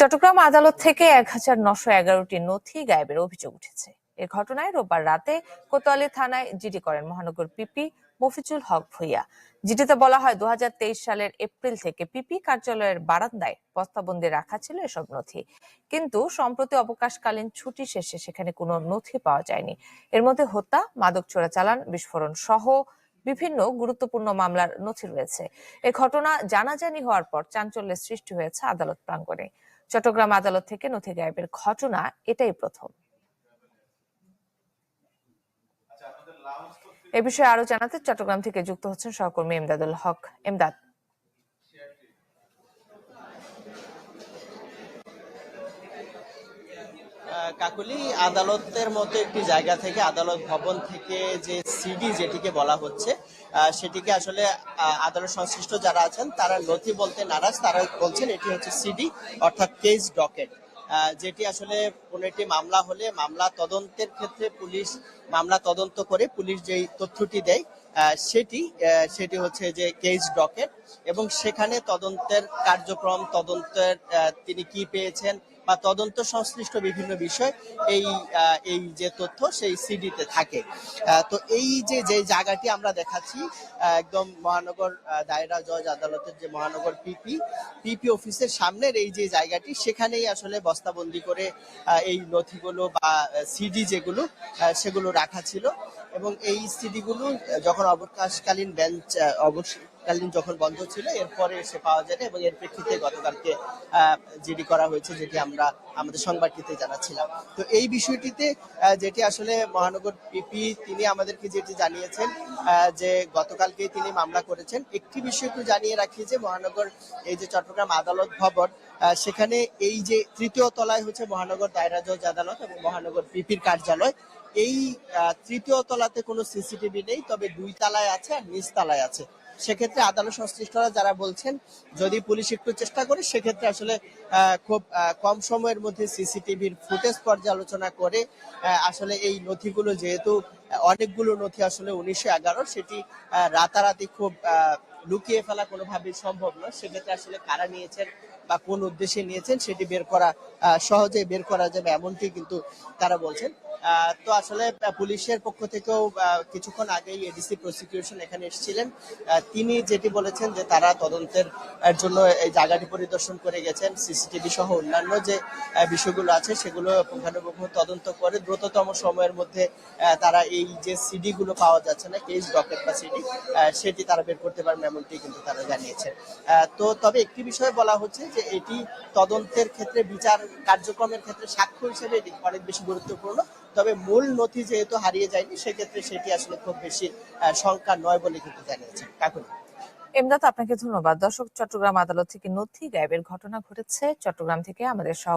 চট্টগ্রাম আদালত থেকে এক হাজার নশো এগারোটি নথি গায়েবের অভিযোগ উঠেছে। এ ঘটনায় রোববার রাতে কোতোয়ালি থানায় জিডি করেন মহানগর পিপি মফিজুল হক ভুইয়া। জিডিতে বলা হয় দু সালের এপ্রিল থেকে পিপি কার্যালয়ের বারান্দায় বস্তাবন্দি রাখা ছিল এসব নথি। কিন্তু সম্প্রতি অবকাশকালীন ছুটি শেষে সেখানে কোনো নথি পাওয়া যায়নি। এর মধ্যে হত্যা, মাদক চোরাচালান বিস্ফোরণ সহ বিভিন্ন গুরুত্বপূর্ণ মামলার নথি রয়েছে। এ ঘটনা জানাজানি হওয়ার পর চাঞ্চল্যের সৃষ্টি হয়েছে আদালত প্রাঙ্গণে। চট্টগ্রাম আদালত থেকে নথি গায়েবের ঘটনা এটাই প্রথম। এ বিষয়ে আরও জানাতে চট্টগ্রাম থেকে যুক্ত হচ্ছেন সহকর্মী এমদাদুল হক। এমদাদ কাকলি, আদালতের মতো একটি জায়গা থেকে, আদালত ভবন থেকে যে সিডি যেটিকে বলা হচ্ছে সেটিকে আসলে আদালত সংশ্লিষ্ট যারা আছেন, তারা নথি বলতে নারাজ তারা বলছেন এটি হচ্ছে সিডি, অর্থাৎ কেস ডকেট। যেটি আসলে কোনো একটি মামলা হলে মামলা তদন্তের ক্ষেত্রে পুলিশ, মামলা তদন্ত করে পুলিশ যেই তথ্যটি দেয় সেটি সেটি হচ্ছে যে কেস ডকেট। এবং সেখানে তদন্তের কার্যক্রম, তদন্তের তিনি কি পেয়েছেন বা তদন্ত সংশ্লিষ্ট বিভিন্ন বিষয় এই এই যে তথ্য সেই সিডিতে থাকে। তো এই যে যে জায়গাটি আমরা দেখাচ্ছি একদম মহানগর দায়রা জজ আদালতের যে মহানগর পিপি পিপি অফিসের সামনের এই যে জায়গাটি, সেখানেই আসলে বস্তাবন্দি করে এই নথিগুলো বা সিডি যেগুলো সেগুলো রাখা ছিল। এবং এই সিডিগুলো যখন অবকাশকালীন বেঞ্চ অবকালীন যখন বন্ধ ছিল, এরপরে এসে পাওয়া যায় এবং এর প্রেক্ষিতে গতকালকে জিডি করা হয়েছে, যেটি আমরা আমাদের সংবাদটিতে জানাচ্ছিলাম। তো এই বিষয়টিতে যেটি আসলে মহানগর পিপি, তিনি আমাদেরকে যেটি জানিয়েছেন যে গতকালকেই তিনি মামলা করেছেন, একটি বিষয় একটু জানিয়ে রাখি যে মহানগর এই যে চট্টগ্রাম আদালত ভবন সেখানে এই যে তৃতীয় তলায় হচ্ছে মহানগর দায়রা জজ আদালত এবং মহানগর পিপির কার্যালয়। এই তৃতীয় তলাতে কোনো সিসিটিভি নেই, তবে দুই তলায় আছে আর নিচ তলায় আছে। সেক্ষেত্রে আদালত সংশ্লিষ্টরা যারা বলছেন, যদি পুলিশ একটু চেষ্টা করে, সেক্ষেত্রে আসলে খুব কম সময়ের মধ্যে সিসিটিভির ফুটেজ পর্যালোচনা করে আসলে এই নথিগুলো যেহেতু অনেকগুলো নথি আসলে উনিশশো এগারো, সেটি রাতারাতি খুব লুকিয়ে ফেলা কোনোভাবেই সম্ভব নয়। সেক্ষেত্রে আসলে কারা নিয়েছেন বা কোন উদ্দেশ্যে নিয়েছেন সেটি বের করা সহজে বের করা যাবে এমনটি কিন্তু তারা বলছেন। তো আসলে পুলিশের পক্ষ থেকেও কিছুক্ষণ আগেই এডিসি প্রসিকিউশন এখানে এসেছিলেন। তিনি যেটি বলেছেন যে তারা তদন্তের জন্য এই জায়গাটি পরিদর্শন করে গেছেন। সিসিটিভি সহ অন্যান্য যে বিষয়গুলো আছে সেগুলো পুঙ্খানুপুঙ্খ তদন্ত করে দ্রুততম সময়ের মধ্যে তারা এই যে সিডি গুলো পাওয়া যাচ্ছে না কেস ডকেট বা সিডি সেটি তারা বের করতে পারবে এমনটি কিন্তু তারা জানিয়েছেন। তো তবে একটি বিষয় বলা হচ্ছে যে এটি তদন্তের ক্ষেত্রে, বিচার কার্যক্রমের ক্ষেত্রে সাক্ষ্য হিসেবে এটি অনেক বেশি গুরুত্বপূর্ণ। তবে মূল নথি যেহেতু হারিয়ে যায়নি, সেক্ষেত্রে সেটি আসলে খুব বেশি সংখ্যা নয় বলে কিন্তু জানিয়েছেন। কাকুলি। এমদাদ, আপনাকে ধন্যবাদ। দর্শক, চট্টগ্রাম আদালত থেকে নথি গায়েবের ঘটনা ঘটেছে। চট্টগ্রাম থেকে আমাদের সহ